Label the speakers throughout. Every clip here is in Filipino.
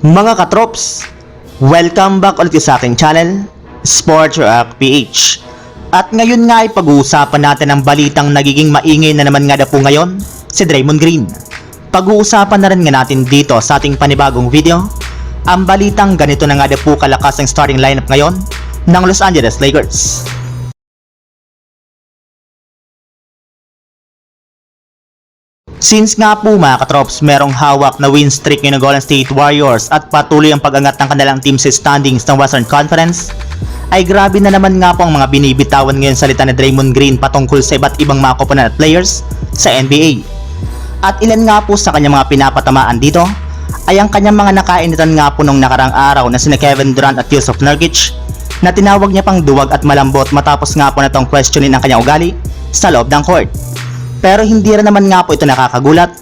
Speaker 1: Mga katrops, welcome back ulit sa aking channel, Sports Rock PH. At ngayon nga ay pag-uusapan natin ang balitang nagiging maingay na naman nga na po ngayon, si Draymond Green. Pag-uusapan na rin nga natin dito sa ating panibagong video, ang balitang ganito na nga na po kalakas ang starting lineup ngayon ng Los Angeles Lakers. Since nga po mga katrops, merong hawak na win streak ng Golden State Warriors at patuloy ang pag-angat ng kanilang team sa standings ng Western Conference, ay grabe na naman nga po ang mga binibitawan ngayon salita ni Draymond Green patungkol sa iba't ibang mga koponan at players sa NBA. At ilan nga po sa kanyang mga pinapatamaan dito ay ang kanyang mga nakainitan nga po nung nakarang araw na sina Kevin Durant at Yusuf Nurkic na tinawag niya pang duwag at malambot matapos nga po na tong questionin ang kanyang ugali sa loob ng court. Pero hindi rin naman nga po ito nakakagulat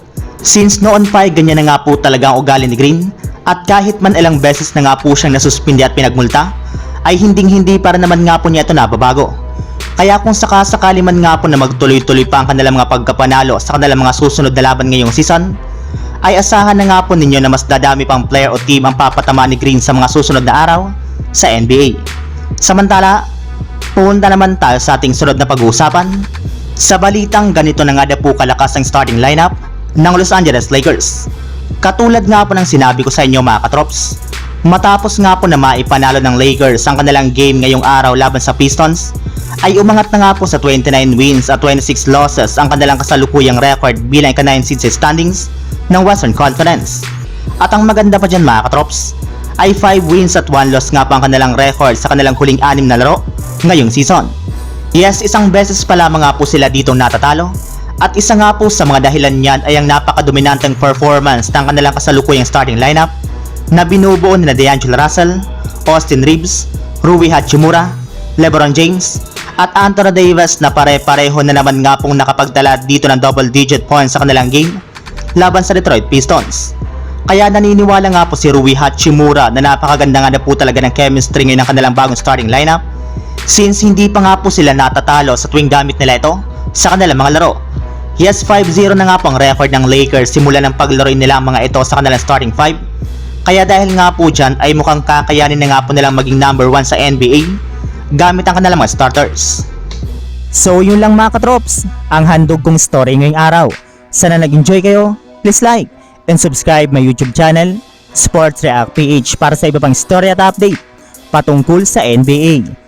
Speaker 1: since noon pa ay ganyan na nga po talaga ang ugali ni Green at kahit man ilang beses na nga po siyang nasuspindi at pinagmulta ay hinding hindi para naman nga po niya ito nababago. Kaya kung sakasakali man nga po na magtuloy-tuloy pa ang kanilang mga pagkapanalo sa kanilang mga susunod na laban ngayong season, ay asahan na nga po ninyo na mas dadami pang player o team ang papatama ni Green sa mga susunod na araw sa NBA. Samantala, punta naman tayo sa ating sunod na pag-uusapan sa balitang ganito na nga na po kalakas ang starting lineup ng Los Angeles Lakers. Katulad nga po ng sinabi ko sa inyo mga katrops, matapos nga po na maipanalo ng Lakers ang kanilang game ngayong araw laban sa Pistons, ay umangat na nga po sa 29 wins at 26 losses ang kanilang kasalukuyang record bilang ika-9 seed sa standings ng Western Conference. At ang maganda pa dyan mga katrops, ay 5 wins at 1 loss nga po ang kanilang record sa kanilang huling anim na laro ngayong season. Yes, isang beses pa lamang nga po sila dito natatalo. At isa nga po sa mga dahilan niyan ay ang napakadominanteng performance ng kanilang kasalukuyang starting lineup na binubuo nila DeAngelo Russell, Austin Reeves, Rui Hachimura, LeBron James, at Anthony Davis na pare-pareho na naman nga pong nakapagtala dito ng double-digit points sa kanilang game laban sa Detroit Pistons. Kaya naniniwala nga po si Rui Hachimura na napakaganda nga na po talaga ng chemistry ngayon ng kanilang bagong starting lineup since hindi pa nga po sila natatalo sa tuwing gamit nila ito sa kanilang mga laro. Yes, 5-0 na nga po ang record ng Lakers simula ng paglaro nila ang mga ito sa kanilang starting 5. Kaya dahil nga po dyan ay mukhang kakayanin na nga po nilang maging number 1 sa NBA gamit ang kanilang mga starters.
Speaker 2: So yun lang mga katrops, ang handog kong story ngayong araw. Sana nag-enjoy kayo, please like and subscribe my YouTube channel, Sports React PH para sa iba pang story at update patungkol sa NBA.